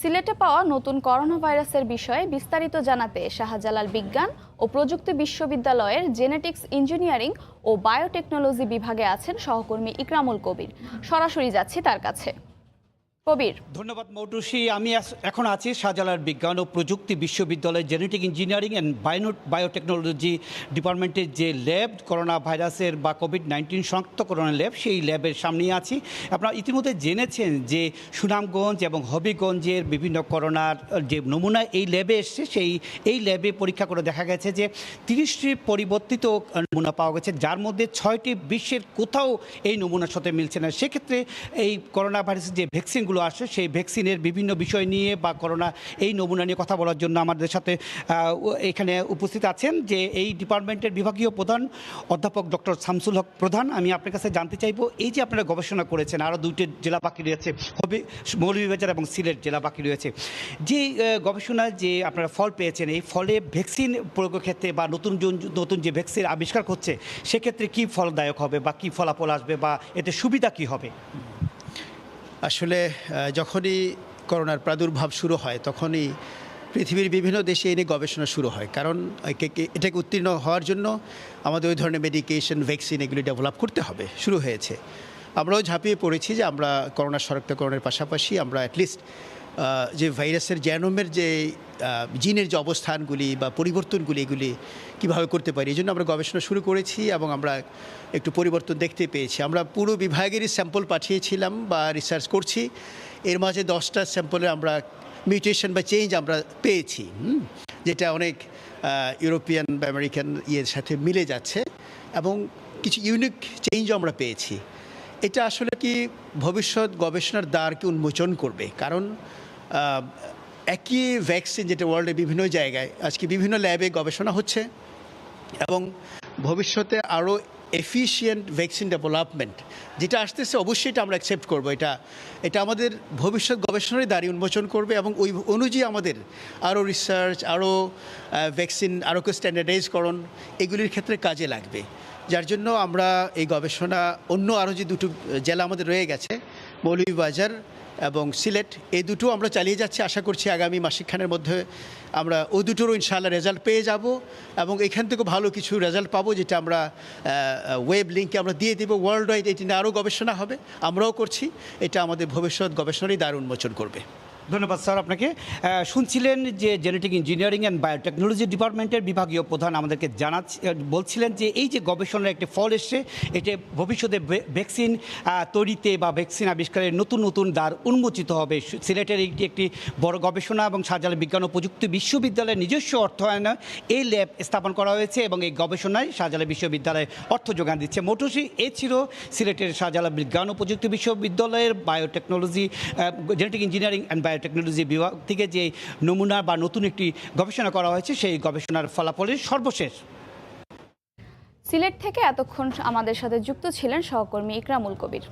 সিলেটে পাওয়া নতুন করোনা ভাইরাসের বিষয়ে বিস্তারিত জানাতে শাহজালাল বিজ্ঞান ও প্রযুক্তি বিশ্ববিদ্যালয়ের জেনেটিক্স ইঞ্জিনিয়ারিং ও বায়োটেকনোলজি বিভাগে আছেন সহকর্মী ইকরামুল কবির। সরাসরি যাচ্ছি তার কাছে। কবির। ধন্যবাদ মৌটুসি, আমি এখন আছি শাহজালাল বিজ্ঞান ও প্রযুক্তি বিশ্ববিদ্যালয়ের genetic engineering and bio biotechnology ডিপার্টমেন্টের যে ল্যাব করোনা ভাইরাসের বা কোভিড নাইন্টিন শনাক্তকরণের ল্যাব সেই ল্যাবের সামনেই আছি। আপনারা ইতিমধ্যে জেনেছেন যে সুনামগঞ্জ এবং হবিগঞ্জের বিভিন্ন করোনার যে নমুনা এই ল্যাবে এসছে, সেই, এই ল্যাবে পরীক্ষা করে দেখা গেছে যে তিরিশটি পরিবর্তিত নমুনা পাওয়া গেছে, যার মধ্যে ছয়টি বিশ্বের কোথাও এই নমুনার সাথে মিলছে না। সেক্ষেত্রে এই করোনা ভাইরাসের যে ভ্যাকসিনগুলো আসে সেই ভ্যাকসিনের বিভিন্ন বিষয় নিয়ে বা করোনা এই নমুনা নিয়ে কথা বলার জন্য আমাদের সাথে এখানে উপস্থিত আছেন যে এই ডিপার্টমেন্টের বিভাগীয় প্রধান অধ্যাপক ডক্টর শামসুল হক প্রধান। আমি আপনার কাছে জানতে চাইব এই যে আপনারা গবেষণা করেছেন আরও দুইটি জেলা বাকি রয়েছে হবে মৌলভীবাজার এবং সিলেট জেলা বাকি রয়েছে। যে আহ, গবেষণায় যে আপনারা ফল পেয়েছেন এই ফলে ভ্যাকসিন প্রয়োগের ক্ষেত্রে বা নতুন নতুন যে ভ্যাকসিন আবিষ্কার করছে সেক্ষেত্রে কী ফলদায়ক হবে বা কী ফলাফল আসবে বা এতে সুবিধা কী হবে? আসলে যখনই করোনার প্রাদুর্ভাব শুরু হয়, তখনই পৃথিবীর বিভিন্ন দেশে এনে গবেষণা শুরু হয়। কারণ এটাকে উত্তীর্ণ হওয়ার জন্য আমাদের ওই ধরনের মেডিকেশন ভ্যাকসিন এগুলি ডেভেলপ করতে হবে। শুরু হয়েছে। আমরাও ঝাঁপিয়ে পড়েছি যে আমরা করোনা শনাক্তকরণের পাশাপাশি আমরা অ্যাটলিস্ট যে ভাইরাসের জ্যানোমের যে জিনের যে অবস্থানগুলি বা পরিবর্তনগুলি এগুলি কীভাবে করতে পারি এই জন্য আমরা গবেষণা শুরু করেছি এবং আমরা একটু পরিবর্তন দেখতে পেয়েছি। আমরা পুরো বিভাগেরই স্যাম্পল পাঠিয়েছিলাম বা রিসার্চ করছি। এর মাঝে দশটা স্যাম্পলে আমরা মিউটেশন বা চেঞ্জ আমরা পেয়েছি যেটা অনেক ইউরোপিয়ান বা আমেরিকান ইয়ের সাথে মিলে যাচ্ছে এবং কিছু ইউনিক চেঞ্জও আমরা পেয়েছি। এটা আসলে কি ভবিষ্যৎ গবেষণার দ্বারকে উন্মোচন করবে? কারণ একই ভ্যাকসিন যেটা ওয়ার্ল্ডের বিভিন্ন জায়গায়, আজকে বিভিন্ন ল্যাবে গবেষণা হচ্ছে এবং ভবিষ্যতে আরও এফিশিয়েন্ট ভ্যাকসিন ডেভেলপমেন্ট যেটা আসতেছে অবশ্যই এটা আমরা অ্যাকসেপ্ট করব। এটা এটা আমাদের ভবিষ্যৎ গবেষণারই দাঁড়িয়ে উন্মোচন করবে এবং ওই অনুযায়ী আমাদের আরও রিসার্চ আরও ভ্যাকসিন আরও কেউ স্ট্যান্ডার্ডাইজকরণ এগুলির ক্ষেত্রে কাজে লাগবে। যার জন্য আমরা এই গবেষণা অন্য আরও যে দুটো জেলা আমাদের রয়ে গেছে, মৌলভীবাজার এবং সিলেট, এই দুটো আমরা চালিয়ে যাচ্ছি। আশা করছি আগামী মাসিকখানের মধ্যে আমরা ও দুটোরও ইনশাআল্লাহ রেজাল্ট পেয়ে যাব এবং এখান থেকে ভালো কিছু রেজাল্ট পাবো যেটা আমরা ওয়েব লিঙ্কে আমরা দিয়ে দেবো। ওয়ার্ল্ড ওয়াইড এটি নিয়ে আরও গবেষণা হবে। আমরাও করছি। এটা আমাদের ভবিষ্যৎ গবেষণারই দ্বার উন্মোচন করবে। ধন্যবাদ স্যার আপনাকে। শুনছিলেন যে জেনেটিক ইঞ্জিনিয়ারিং অ্যান্ড বায়োটেকনোলজি ডিপার্টমেন্টের বিভাগীয় প্রধান আমাদেরকে আহ, বলছিলেন যে এই যে গবেষণার একটি ফল এসছে এটি ভবিষ্যতে ভ্যাকসিন তৈরিতে বা ভ্যাকসিন আবিষ্কারের নতুন নতুন দ্বার উন্মোচিত হবে। সিলেটের একটি একটি বড় গবেষণা এবং শাহজালাল বিজ্ঞান ও প্রযুক্তি বিশ্ববিদ্যালয়ের নিজস্ব অর্থায়নে এই ল্যাব স্থাপন করা হয়েছে এবং এই গবেষণায় শাহজালাল বিশ্ববিদ্যালয় অর্থ যোগান দিচ্ছে। মোটরসি এ ছিল সিলেটের শাহজালাল বিজ্ঞান ও প্রযুক্তি বিশ্ববিদ্যালয়ের biotechnology genetic engineering and biotechnology বিভাগ থেকে যে নমুনা বা নতুন একটি গবেষণা করা হয়েছে, সেই গবেষণার ফলাফলের সর্বশেষ। সিলেট থেকে এতক্ষণ আমাদের সাথে যুক্ত ছিলেন সহকর্মী ইকরামুল কবির।